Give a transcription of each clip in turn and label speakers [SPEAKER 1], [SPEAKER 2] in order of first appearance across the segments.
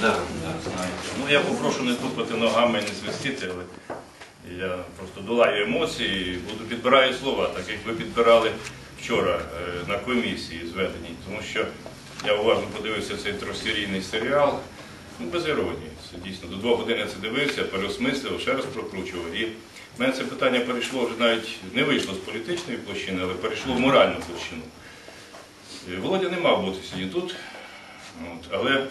[SPEAKER 1] Да, да, знаєте. Ну я попрошу не тупати ногами і не свистіти, але я просто долаю емоції буду підбираю слова, так як ви підбирали вчора е, на комісії зведеній, тому що я уважно подивився цей трьохсерійний серіал. Ну, без іронії. Це дійсно до двох годин я це дивився, переосмислив, ще раз прокручував. І в мене це питання перейшло вже навіть не вийшло з політичної площини, але перейшло в моральну площину. Е, Володя не мав бути сьогодні тут, от, але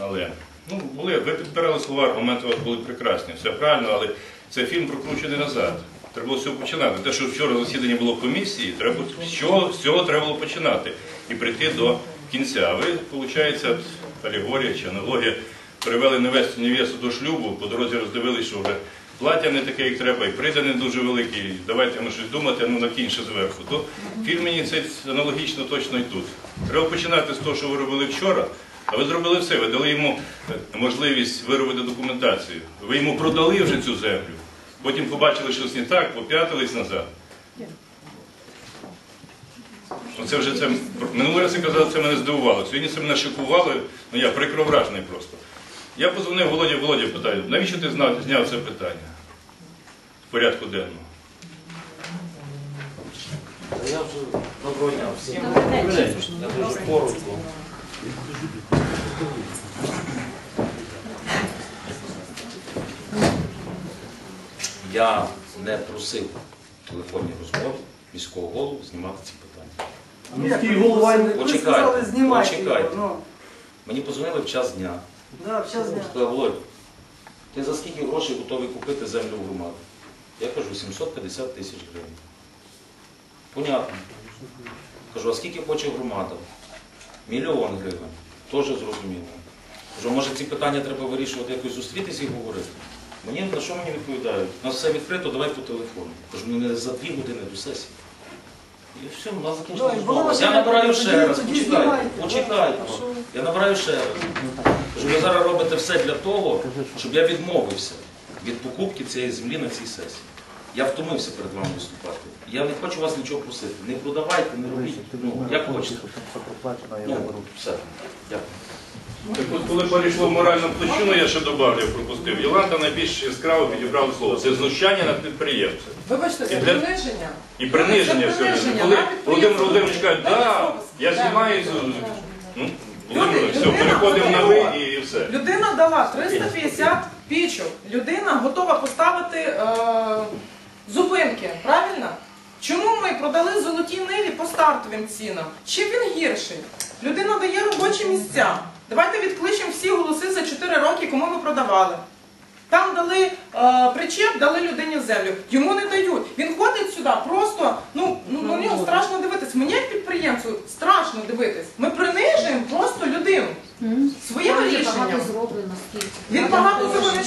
[SPEAKER 1] але ну, були, ви підбирали слова, аргументи у вас були прекрасні, все правильно, але це фільм прокручений назад. Треба було з цього починати. Те, що вчора засідання було комісії, треба з чого, з цього треба було починати і прийти до кінця. А ви, виходить, алегорія чи аналогія, привели невесту невесту до шлюбу, по дорозі роздивилися, що вже плаття не таке, як треба, і прийде не дуже великий, давайте ну, щось думати, ну накиньше зверху. То в фільмі це аналогічно точно і тут. Треба починати з того, що ви робили вчора. А ви зробили все, ви дали йому е, можливість виробити документацію. Ви йому продали вже цю землю. Потім побачили, щось не так, поп'ятились назад. Ну, Це вже це минулий раз я казав, це мене здивувало. Сьогодні це мене шокувало, ну я прикро вражений просто. Я позвонив Володі, Володя питаю, навіщо ти зняв це питання в порядку денного?
[SPEAKER 2] Я вже доброго дня всім. Я дуже коротко. Я не просив в телефонній розмові міського голову знімати ці питання.
[SPEAKER 3] Міський голова не
[SPEAKER 2] Почекайте,
[SPEAKER 3] сказали, знімайте
[SPEAKER 2] почекайте.
[SPEAKER 3] його. Ну,
[SPEAKER 2] Мені позвонили в час дня.
[SPEAKER 3] Да, зняв.
[SPEAKER 2] Сказав, Володь, ти за скільки грошей готовий купити землю в громаду? Я кажу, 750 тисяч гривень. Понятно. Кажу, а скільки хоче громада? Мільйон гривень. Теж зрозуміло. Кажу, може ці питання треба вирішувати якось зустрітися і говорити? Мені на що мені відповідають? У нас все відкрито, давай по телефону. Кажу, ну не за дві години до сесії. І все, у нас
[SPEAKER 3] було
[SPEAKER 2] Я набираю ще раз, почекайте, почекайте. Я набираю ще раз. Кажу, ви зараз робите все для того, щоб я відмовився від покупки цієї землі на цій сесії. Я втомився перед вами виступати. Я не хочу вас нічого просити. Не продавайте, не робіть. Ну, як хочете. Ну, все. Дякую.
[SPEAKER 1] Так от, коли перейшло в моральну площину, я ще додав, я пропустив. Єланта найбільш яскраво підібрала слово. Це знущання над підприємцем.
[SPEAKER 4] Вибачте, це
[SPEAKER 1] для-
[SPEAKER 4] приниження.
[SPEAKER 1] І приниження
[SPEAKER 4] Це
[SPEAKER 1] сьогодні.
[SPEAKER 4] приниження.
[SPEAKER 1] Коли Володимир Володимирович каже, да, я знімаю. Ну,
[SPEAKER 4] Люди-
[SPEAKER 1] все,
[SPEAKER 4] людина
[SPEAKER 1] переходимо на ви і, і все.
[SPEAKER 4] Людина дала 350 пічок. Людина готова поставити е, зупинки, правильно? Чому ми продали золоті ниві по стартовим цінам? Чим він гірший? Людина дає робочі місця. Давайте відкличемо всі голоси за 4 роки, кому ми продавали. Там дали е, причеп, дали людині землю. Йому не дають. Він ходить сюди просто, ну, ну на нього страшно дивитись. Мені як підприємцю страшно дивитись. Ми принижуємо просто людину.
[SPEAKER 5] Там є багато зроблено, скільки.
[SPEAKER 4] Він багато зробив.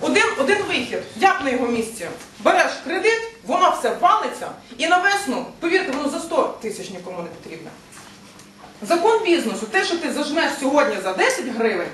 [SPEAKER 4] Один, один вихід. Як на його місці? Береш кредит, воно все валиться, і на весну, повірте, воно за 100 тисяч нікому не потрібно. Закон бізнесу, те, що ти зажмеш сьогодні за 10 гривень,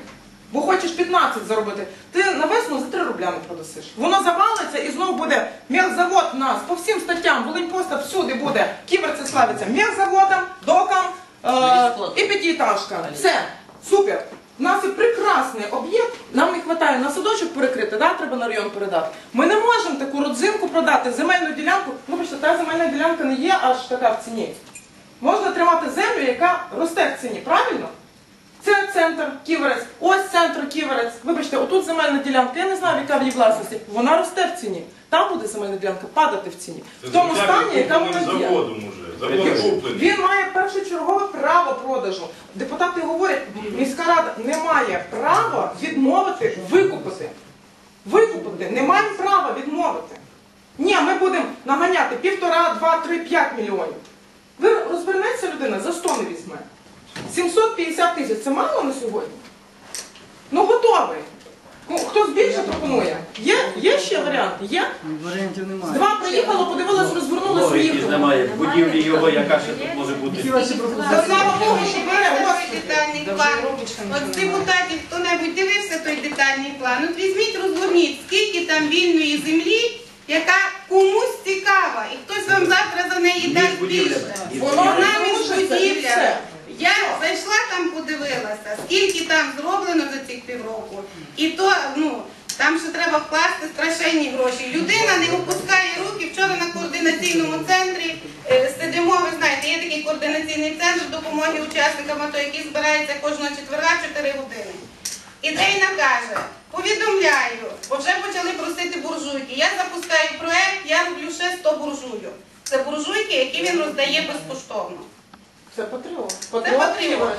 [SPEAKER 4] бо хочеш 15 заробити, ти на весну за 3 рубля не продасиш. Воно завалиться і знову буде м'ягзавод у нас по всім статтям, Волиньпоста всюди буде. Ківерці славиться м'ягзаводом, доком е, і п'ятиэтажка. Все, супер. У нас є прекрасний об'єкт, нам не вистачає на садочок перекрити, да? треба на район передати. Ми не можемо таку родзинку продати, земельну ділянку. Ну, бачите, та земельна ділянка не є аж така в ціні. Можна тримати землю, яка росте в ціні, правильно? Це центр Ківерець, ось центр Ківерець. Вибачте, отут земельна ділянка, я не знаю, яка в її власності. Вона росте в ціні. Там буде земельна ділянка падати в ціні. В тому стані, яка вона є.
[SPEAKER 1] заводом уже. Завод куплений.
[SPEAKER 4] Він має першочергове право продажу. Депутати говорять, міська рада не має права відмовити викупити. Викупити, не має права відмовити. Ні, ми будемо наганяти півтора, два, три, п'ять мільйонів. Ви розвернеться людина, за 100 не візьме. 750 тисяч це мало на сьогодні? Ну готовий. Ну, Хтось більше пропонує? Є, є ще варіанти? Є?
[SPEAKER 3] Варіантів немає.
[SPEAKER 4] Два приїхало, подивилось, розвернули свої.
[SPEAKER 6] Логіки немає. В будівлі його, яка ще тут може бути.
[SPEAKER 4] Та слава Богу, що бере Господи.
[SPEAKER 7] детальний план. От з депутатів хто-небудь дивився той детальний план. От візьміть, розгорніть, скільки там вільної землі, яка комусь цікава, і хтось вам завтра за неї дасть більше.
[SPEAKER 4] Воно
[SPEAKER 7] Вона
[SPEAKER 4] не
[SPEAKER 7] між
[SPEAKER 4] може, це і
[SPEAKER 7] будівля.
[SPEAKER 4] все.
[SPEAKER 7] Я зайшла там, подивилася, скільки там зроблено за цих півроку. І то, ну, там ще треба вкласти страшенні. Людина не опускає руки. Вчора на координаційному центрі е, сидимо, ви знаєте, є такий координаційний центр допомоги учасникам АТО, який збирається кожного четверга 4 години. Ідейна каже, повідомляю, бо вже почали просити буржуйки. Я запускаю проект, я роблю ще 100 буржуйок. Це буржуйки, які він роздає безкоштовно.
[SPEAKER 4] Це патріот.
[SPEAKER 7] Це патріот.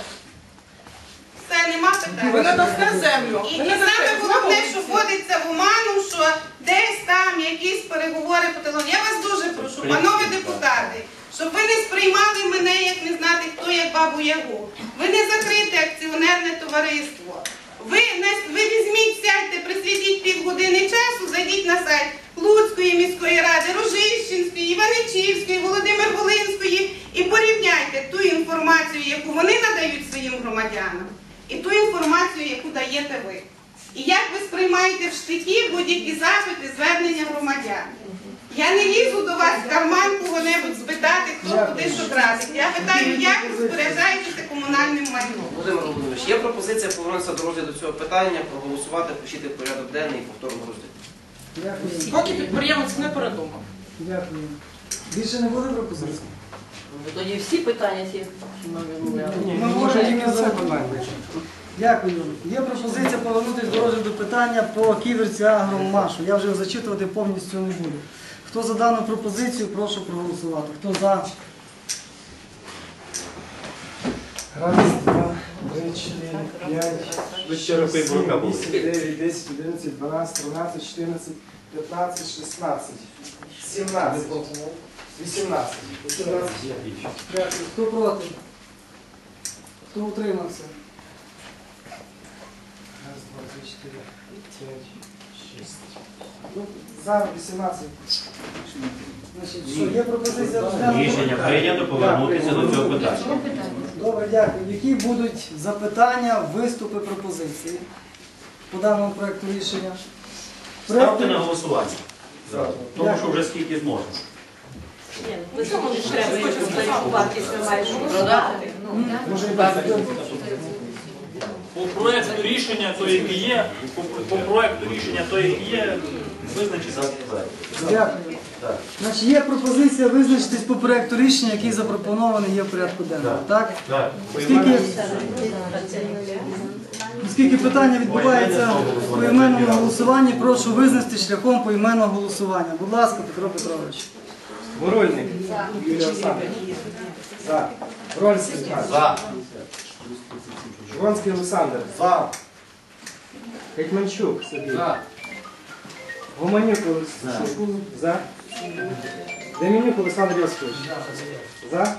[SPEAKER 7] Все, нема питань.
[SPEAKER 4] Ви не дасте землю.
[SPEAKER 7] І, і саме головне, що вводиться в оману, що десь там якісь переговори по телефону. Я вас дуже прошу, панове депутати, щоб ви не сприймали мене, як не знати, хто як бабу Ягу. Ви не закрите акціонерне товариство. Ви, не, ви візьміть, сядьте, присвятіть півгодини часу, зайдіть на сайт Луцької міської ради, Рожищенської, Іваничівської, Володимир Волинської і порівняйте ту інформацію, яку вони надають своїм громадянам, і ту інформацію, яку даєте ви. І як ви сприймаєте в штикі будь-які запити, звернення громадян? Я не лізу до вас в карман кого-небудь спитати, хто куди що тратить. Я питаю, як ви розпоряджаєтеся комунальним майном.
[SPEAKER 5] Володимир Володимирович, є пропозиція повернутися до розгляду цього питання, проголосувати, включити в порядок денний і повторно розгляд.
[SPEAKER 4] Поки підприємець не передумав.
[SPEAKER 3] Дякую. Більше не буде пропозицій?
[SPEAKER 8] Тоді всі питання ці ми вимовляли.
[SPEAKER 3] Ми можемо тільки за питання. Дякую. Є пропозиція повернутися до розгляду питання по ківерці агромашу. Я вже зачитувати повністю не буду. Хто за дану пропозицію, прошу проголосувати. Хто за? Раз, два, три, чотири, п'ять,
[SPEAKER 6] бурука були.
[SPEAKER 3] 8, 9, 10, 11, 12, 13, 14, 15, 16, 17, 18. 18. Дякую. Хто проти? Хто утримався? Раз, два, три, чотири, п'ять, шість. Ну, за 18. Значить, що, є пропозиція розглянути?
[SPEAKER 6] Рішення прийнято повернутися до цього питання.
[SPEAKER 3] Добре, дякую. Які будуть запитання, виступи, пропозиції по даному проекту рішення?
[SPEAKER 6] Ставте на голосування. Тому що вже скільки зможемо.
[SPEAKER 8] Ні, ну, цьому не треба, якщо ми продати. Ну.
[SPEAKER 9] По проекту рішення, то яке є, по, по проекту рішення, то яке є, визначиться.
[SPEAKER 3] Дякую. Значить, є пропозиція визначитись по проекту рішення, який запропонований є в порядку денному. Так?
[SPEAKER 6] Так.
[SPEAKER 3] Оскільки, оскільки питання відбувається в поіменному голосуванні, прошу визначити шляхом поіменного голосування. Будь ласка, Петро Петрович.
[SPEAKER 10] Бурульник. Юлія Олександрівна. За. Вронський. За. Вронський Олександр. За. Гетьманчук Сергій. За. Гуманюк Олександр. За. Демінюк Олександр Йосипович. За.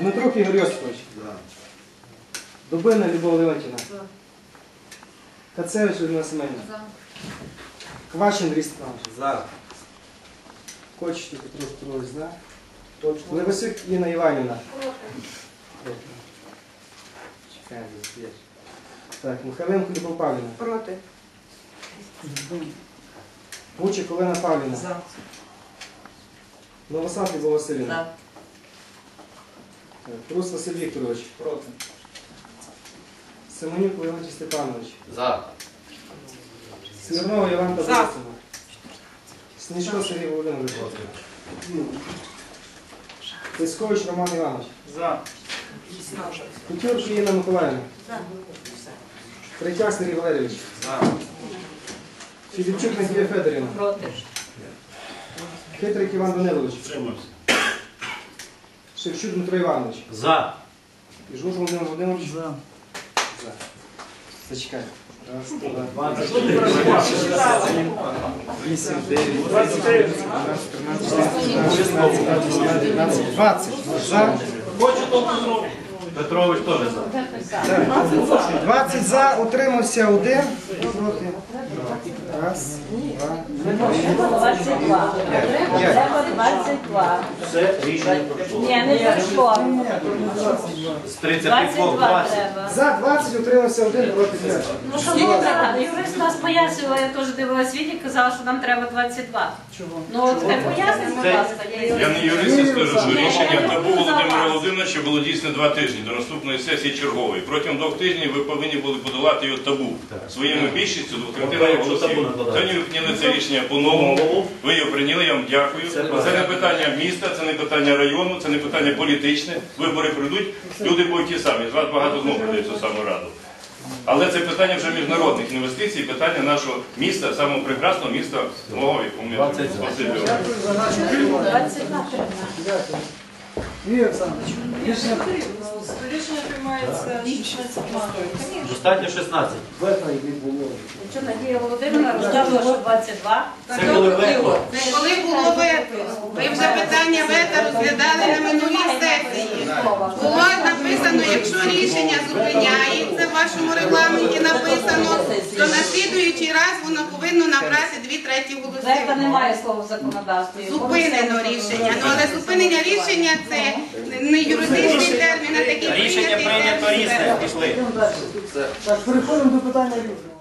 [SPEAKER 10] Дмитрук Ігор Йосипович. За. Дубина Любов Леонтіна. Кацевич Людмила Семенівна. За. Квачин Андрій За. Кочетов Петро Петрович, за. Левасюк Інна Іванівна. Проти. Чекаємо, стоять. Так, Михайленко Любов Павлівна.
[SPEAKER 4] Проти.
[SPEAKER 10] Бучик Олена Павлівна.
[SPEAKER 4] За.
[SPEAKER 10] Новосад Любов Васильівна.
[SPEAKER 8] За.
[SPEAKER 10] Так, Прус Василь Вікторович. Проти. Семенюк Леонтій Степанович.
[SPEAKER 5] За.
[SPEAKER 10] Смірнова Іванка
[SPEAKER 4] За.
[SPEAKER 10] Борисовна. Снічко Сергій Володимирович. Тискович Роман Іванович.
[SPEAKER 9] За.
[SPEAKER 10] Кутюрка Інна Миколаївна. За. Третяк Сергій Валерійович. За. Філіпчук Надія Федорівна.
[SPEAKER 8] Проти.
[SPEAKER 10] Хитрик Іван Данилович. Шевчук Дмитро Іванович.
[SPEAKER 6] За.
[SPEAKER 10] І Жуж Володимир Володимирович.
[SPEAKER 3] За.
[SPEAKER 10] За. Зачекай. Раз, два, дев'ять, десять, тринадцять, чотирнадцять, шістнадцять, сімнадцять, дев'ятнадцять, двадцять. За.
[SPEAKER 6] Петрович теж за.
[SPEAKER 10] 20 за, утримався один. Проти. Раз, два, три, п'ять.
[SPEAKER 8] 22.
[SPEAKER 6] Все рішення пройшло.
[SPEAKER 8] Ні, не пройшло.
[SPEAKER 6] З 32
[SPEAKER 8] 22
[SPEAKER 6] 20.
[SPEAKER 8] треба.
[SPEAKER 3] За 20 утримався один проти 5.
[SPEAKER 8] Ну, шановна, юрист нас пояснювала, я теж дивилась відео, казала, що нам треба 22.
[SPEAKER 3] Чого?
[SPEAKER 8] Ну, от хай пояснить, будь ласка. Я
[SPEAKER 1] Я не юрист, я скажу, що рішення табу Володимира. Володимировича було дійсно два тижні до наступної сесії чергової. Протягом двох тижнів ви повинні були подолати його табу своїми більшістю двохтретиною
[SPEAKER 6] Якщо табу
[SPEAKER 1] голосів.
[SPEAKER 6] накладається.
[SPEAKER 1] Сьогодні ви прийняли це рішення по-новому. Ви його прийняли, я вам дякую.
[SPEAKER 6] Це
[SPEAKER 1] не питання міста, це не питання району, це не питання політичне. Вибори прийдуть, люди будуть ті самі. З вас багато знову прийде цю саму раду. Але це питання вже міжнародних інвестицій, питання нашого міста, самого прекрасного міста живу. Спасибі
[SPEAKER 3] Юрій Олександрович, рішення
[SPEAKER 4] Рішення приймається 16
[SPEAKER 6] Достатньо 16.
[SPEAKER 3] вето і було.
[SPEAKER 8] Що Надія Володимирівна розказувала, що 22.
[SPEAKER 6] Це коли вето.
[SPEAKER 7] Коли було вето, ви вже питання вето розглядали на минулій сесії. Було написано, якщо рішення зупиняється, в вашому регламенті написано, то на слідуючий раз воно повинно набрати дві треті голосів.
[SPEAKER 8] немає слова в законодавстві.
[SPEAKER 7] Зупинено рішення. Ну але зупинення рішення це не юридичний термін, а такий
[SPEAKER 6] Рішення
[SPEAKER 7] прийнятий
[SPEAKER 6] прийнято
[SPEAKER 7] термін.
[SPEAKER 6] різне. Пішли.
[SPEAKER 3] Так, переходимо до питання різного.